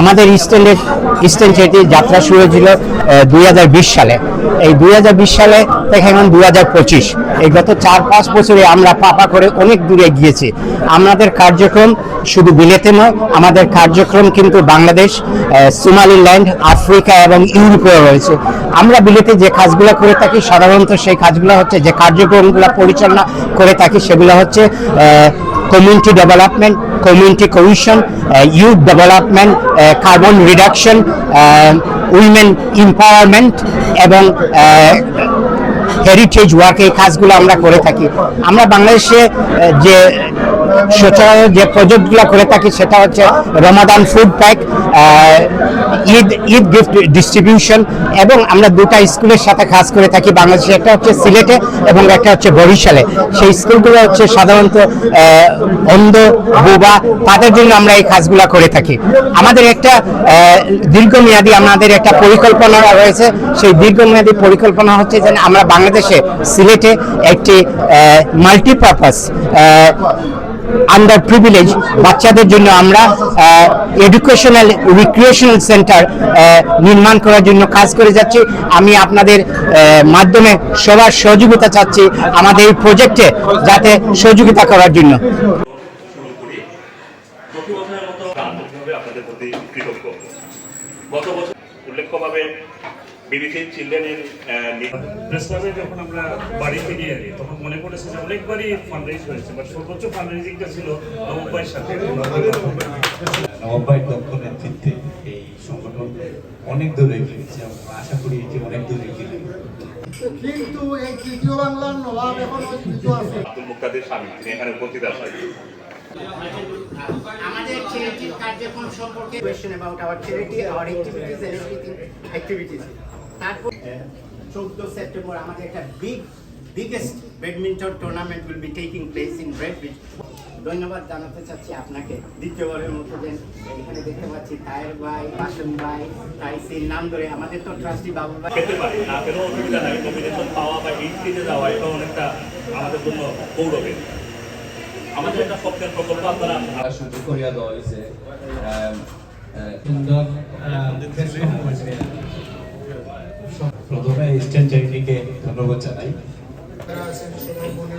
আমাদের ইস্টার্নের eastern charity যাত্রা শুরু হয়েছিল দু হাজার বিশ সালে। এই দুই হাজার বিশ সালে থেকে এখন দু হাজার পঁচিশ। এই গত চার পাঁচ বছরে আমরা পাপা করে অনেক দূরে গিয়েছি। আমাদের কার্যক্রম শুধু বিলেতে নয়, আমাদের কার্যক্রম কিন্তু বাংলাদেশ সোমালিল্যান্ড আফ্রিকা এবং ইউরোপেও রয়েছে। আমরা বিলেতে যে কাজগুলো করে থাকি, সাধারণত সেই কাজগুলো হচ্ছে যে কার্যক্রমগুলো পরিচালনা করে থাকি, সেগুলো হচ্ছে community uh, youth development, uh, carbon reduction, uh, women empowerment এবং হেরিটেজ ওয়ার্ক এই কাজগুলো আমরা করে থাকি। আমরা বাংলাদেশে যে সচরাচর যে প্রজেক্টগুলো করে থাকি সেটা হচ্ছে Ramadan food pack Eid Eid gift distribution এবং আমরা দুটা স্কুলের সাথে কাজ করে থাকি। বাংলাদেশে একটা হচ্ছে সিলেটে এবং একটা হচ্ছে বরিশালে। সেই স্কুলগুলো হচ্ছে সাধারণত অন্ধ, বোবা, তাদের জন্য আমরা এই কাজগুলো করে থাকি। আমাদের একটা দীর্ঘমেয়াদী আমাদের একটা পরিকল্পনা রয়েছে। সেই দীর্ঘমেয়াদী পরিকল্পনা হচ্ছে যে আমরা বাংলাদেশে সিলেটে একটি মাল্টিপারপাস আন্ডার প্রিভিলেজ বাচ্চাদের জন্য আমরা এডুকেশনাল রিক্রিয়েশনাল সেন্টার নির্মাণ করার জন্য কাজ করে যাচ্ছি। আমি আপনাদের মাধ্যমে সবার সহযোগিতা চাচ্ছি আমাদের এই প্রজেক্টে যাতে সহযোগিতা করার জন্য। উল্লেখ্যভাবে বিবিসি চিলড্রেনের প্রেস ক্লাবে যখন আমরা বাড়ি ফিরিয়ে আনি তখন মনে পড়েছে যে অনেকবারই ফান্ড রেজ হয়েছে বাট সর্বোচ্চ ফান্ড রেজিংটা ছিল নববাইয়ের সাথে। নবাবের দক্ষ নেতৃত্বে এই সংগঠন অনেক দূরে এগিয়েছে এবং আশা করি এটি অনেক দূরে এগিয়ে কিন্তু এই তৃতীয় বাংলার নবাব এখনও জীবিত আছে। আব্দুল মুক্তাদের স্বামী তিনি এখানে উপস্থিত আছেন। আমাদের চ্যারিটির কার্যক্রম সম্পর্কে question about our charity our activities and everything activities তারপর চৌদ্দ সেপ্টেম্বর আমাদের একটা big biggest badminton tournament will be taking place in Brade beach ধন্যবাদ জানাতে চাচ্ছি আপনাকে। দ্বিতীয়বারের মতো দেন এখানে দেখতে পাচ্ছি তায়ের ভাই বাসন ভাই তাইসির নাম ধরে আমাদের তো ট্রাস্টি বাবু ভাই। পারি না পেলেও অসুবিধা নাই। নমিনেশন পাওয়া বা হিট দিতে যাওয়া এটা অনেকটা আমাদের জন্য গৌরবের। আমাদের একটা স্বপ্নের প্রকল্প আপনারা সুযোগ করিয়া দেওয়া হয়েছে সুন্দর প্রথমে ইস্টার্ন চ্যারিটিকে ধন্যবাদ জানাই। মনে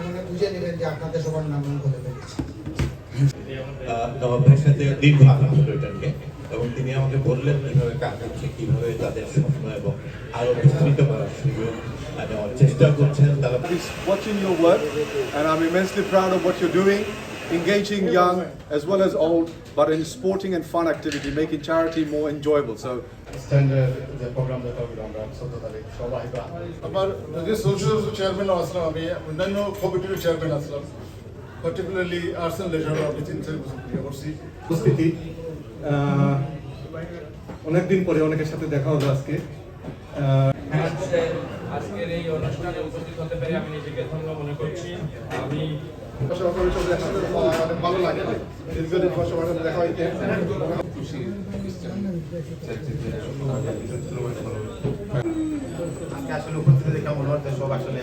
মনে এবং তিনি আমাকে বললেন কীভাবে কাজ হচ্ছে কীভাবে তাদের স্বপ্ন এবং আরও বিস্তৃত করার সুযোগ নেওয়ার চেষ্টা করছেন তারা। Watching your work, and I'm immensely proud of what you're doing, engaging young as well as old, but in sporting and fun activity, making charity more enjoyable. So, standard যে প্রোগ্রামটা হবে আমরা চোদ্দ তারিখ সবাই আমার যদি সোশ্যাল চেয়ারম্যান আসলাম আমি অন্যান্য কমিটির chairman Aslam particularly arts and laser আমি তিন চার বছর ক্রিয়া করছি উপস্থিতি অনেকদিন পরে অনেকের সাথে দেখা হলো আজকে আজকের এই অনুষ্ঠানে উপস্থিত হতে পেরে আমি নিজেকে ধন্য মনে করছি আমি সবাই সব একসাথে অনেক ভালো লাগে দীর্ঘদিন সবার সাথে দেখা হইতে আজকে আসলে উপস্থিত দেখে মনে হচ্ছে সব আসলে